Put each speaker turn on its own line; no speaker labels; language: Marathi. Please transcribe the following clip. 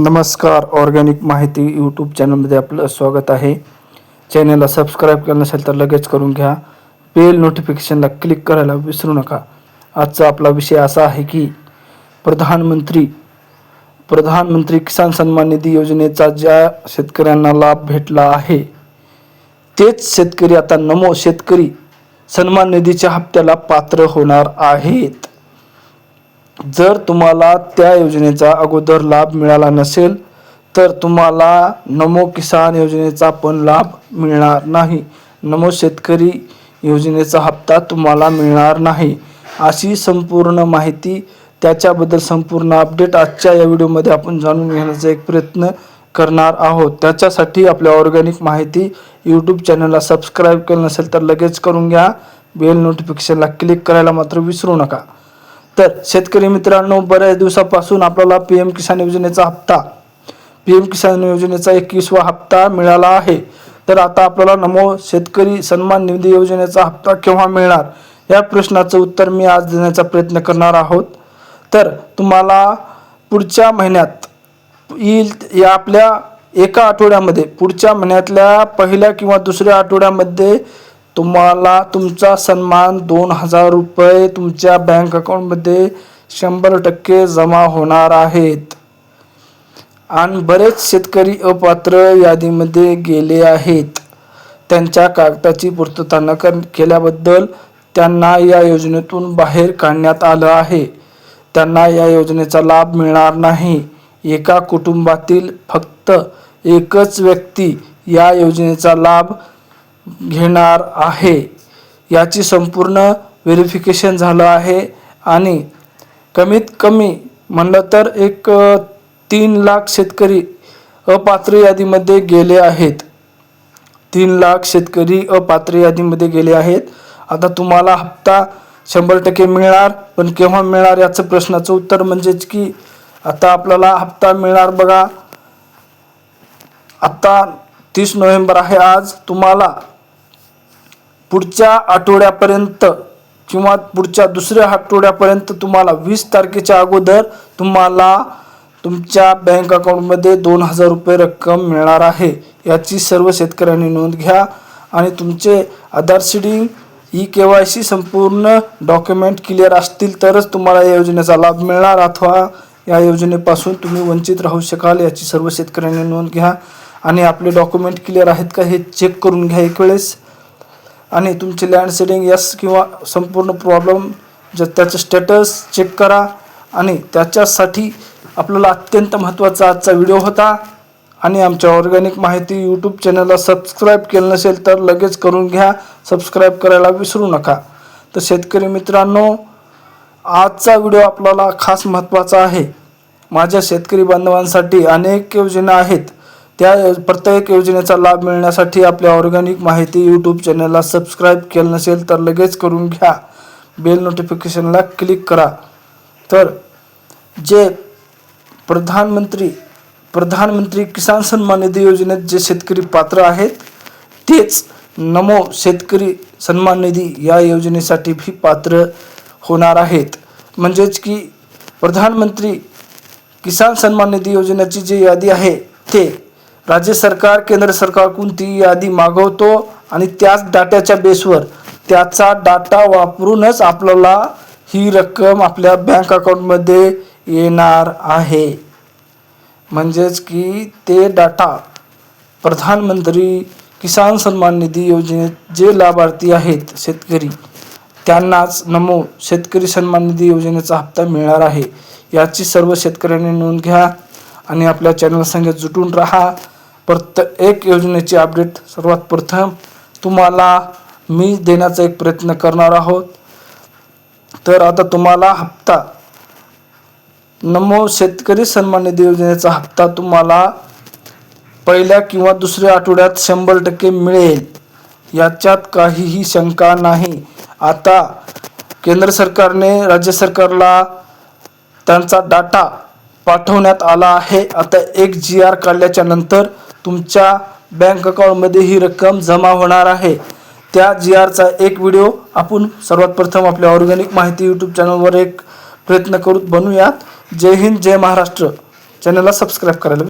नमस्कार ऑर्गॅनिक माहिती यूट्यूब चॅनलमध्ये आपलं स्वागत आहे. चॅनलला सबस्क्राईब केलं नसेल तर लगेच करून घ्या. बेल नोटिफिकेशनला क्लिक करायला विसरू नका. आजचा आपला विषय असा आहे की प्रधानमंत्री प्रधानमंत्री किसान सन्मान निधी योजनेचा ज्या शेतकऱ्यांना लाभ भेटला आहे तेच शेतकरी आता नमो शेतकरी सन्मान निधीच्या हप्त्याला पात्र होणार आहेत. जर तुम्हाला त्या योजनेचा अगोदर लाभ मिळाला नसेल तर तुम्हाला नमो किसान योजनेचा पण लाभ मिळणार नाही. नमो शेतकरी योजनेचा हप्ता तुम्हाला मिळणार नाही. अशी संपूर्ण माहिती त्याच्याबद्दल संपूर्ण अपडेट आजच्या या व्हिडिओमध्ये आपण जाणून घेण्याचा एक प्रयत्न करणार आहोत. त्याच्यासाठी आपल्या ऑर्गॅनिक माहिती यूट्यूब चॅनलला सबस्क्राईब केलं नसेल तर लगेच करून घ्या. बेल नोटिफिकेशनला क्लिक करायला मात्र विसरू नका. तर शेतकरी मित्रांनो बऱ्याच दिवसापासून आपल्याला पी एम किसान योजनेचा हप्ता पी एम किसान योजनेचा एकवीसवा हप्ता मिळाला आहे. तर आता आपल्याला नमो शेतकरी सन्मान निधी योजनेचा हप्ता केव्हा मिळणार? या प्रश्नाचं उत्तर मी आज देण्याचा प्रयत्न करणार आहोत. तर तुम्हाला पुढच्या महिन्यात येईल या आपल्या एका आठवड्यामध्ये पुढच्या महिन्यातल्या पहिल्या किंवा दुसऱ्या आठवड्यामध्ये तुम्हाला तुमचा सन्मान दोन हजार रुपये तुमच्या बँक अकाउंटमध्ये शंभर टक्के जमा होणार आहेत. आणि बरेच शेतकरी अपात्र यादीमध्ये गेले आहेत. त्यांच्या कागदाची पूर्तता न कर केल्याबद्दल त्यांना या योजनेतून बाहेर काढण्यात आलं आहे. त्यांना या योजनेचा लाभ मिळणार नाही. एका कुटुंबातील फक्त एकच व्यक्ती या योजनेचा लाभ घेणार आहे. याची संपूर्ण व्हेरिफिकेशन झालं आहे आणि कमीत कमी म्हणलं तर एक तीन लाख शेतकरी अपात्र यादीमध्ये गेले आहेत. तीन लाख शेतकरी अपात्र यादीमध्ये गेले आहेत. आता तुम्हाला हप्ता शंभर टक्के मिळणार पण केव्हा मिळणार याचं प्रश्नाचं उत्तर म्हणजेच की आता आपल्याला हप्ता मिळणार बघा. आत्ता तीस नोव्हेंबर आहे आज. तुम्हाला पुढच्या आठवड्यापर्यंत किंवा पुढच्या दुसऱ्या आठवड्यापर्यंत तुम्हाला वीस तारखेच्या अगोदर तुम्हाला तुमच्या बँक अकाउंटमध्ये दोन हजार रुपये रक्कम मिळणार आहे. याची सर्व शेतकऱ्यांनी नोंद घ्या आणि तुमचे Aadhaar seeding E K Y C संपूर्ण डॉक्युमेंट क्लिअर असतील तरच तुम्हाला या योजनेचा लाभ मिळणार. अथवा या योजनेपासून तुम्ही वंचित राहू शकाल याची सर्व शेतकऱ्यांनी नोंद घ्या. आणि आपले डॉक्युमेंट क्लिअर आहेत का हे चेक करून घ्या एक वेळेस. आणि तुमचे लँड सेडिंग यस किंवा संपूर्ण प्रॉब्लेम ज त्याचं स्टेटस चेक करा. आणि त्याच्यासाठी आपल्याला अत्यंत महत्त्वाचा आजचा व्हिडिओ होता. आणि आमच्या ऑर्गॅनिक माहिती यूट्यूब चॅनलला सबस्क्राईब केलं नसेल तर लगेच करून घ्या. सबस्क्राईब करायला विसरू नका. तर शेतकरी मित्रांनो आजचा व्हिडिओ आपल्याला खास महत्त्वाचा आहे. माझ्या शेतकरी बांधवांसाठी अनेक योजना आहेत. त्या प्रत्येक योजनेचा लाभ मिळण्यासाठी आपल्या ऑर्गॅनिक माहिती यूट्यूब चॅनलला सबस्क्राईब केलं नसेल तर लगेच करून घ्या. बेल नोटिफिकेशनला क्लिक करा. तर जे प्रधानमंत्री प्रधानमंत्री किसान सन्मान निधी योजनेत जे शेतकरी पात्र आहेत तेच नमो शेतकरी सन्मान निधी या योजनेसाठी भी पात्र होणार आहेत. म्हणजेच की प्रधानमंत्री किसान सन्मान निधी योजनेची जी यादी आहे ते राज्य सरकार केंद्र सरकारकडून ती यादी मागवतो आणि त्याच डाट्याच्या बेसवर त्याचा डाटा वापरूनच आपल्याला ही रक्कम आपल्या बँक अकाउंटमध्ये येणार आहे. म्हणजेच की ते डाटा प्रधानमंत्री किसान सन्मान निधी योजनेत जे लाभार्थी आहेत शेतकरी त्यांनाच नमो शेतकरी सन्मान निधी योजनेचा हप्ता मिळणार आहे. याची सर्व शेतकऱ्यांनी नोंद घ्या आणि आपल्या चॅनल संगत जुटून राहा. प्रत्येक योजनेची अपडेट सर्वात प्रथम तुम्हाला मी देण्याचा एक प्रयत्न करणार आहोत. तर आता तुम्हाला हप्ता. नमो शेतकरी सन्मान निधी योजनेचा हप्ता तुम्हाला पहिल्या किंवा दुसऱ्या आठवड्यात शंभर टक्के मिळेल. याच्यात काहीही शंका नाही. आता केंद्र सरकारने राज्य सरकारला त्यांचा डाटा पाठवण्यात आला आहे. आता एक जी आर काढल्याच्या नंतर तुमच्या बँक अकाउंटमध्ये ही रक्कम जमा होणार आहे. त्या जी आरचा एक व्हिडिओ आपण सर्वात प्रथम आपल्या ऑर्गॅनिक माहिती यूट्यूब चॅनलवर एक प्रयत्न करू बनूयात जय हिंद जय महाराष्ट्र. चॅनलला सबस्क्राईब करायला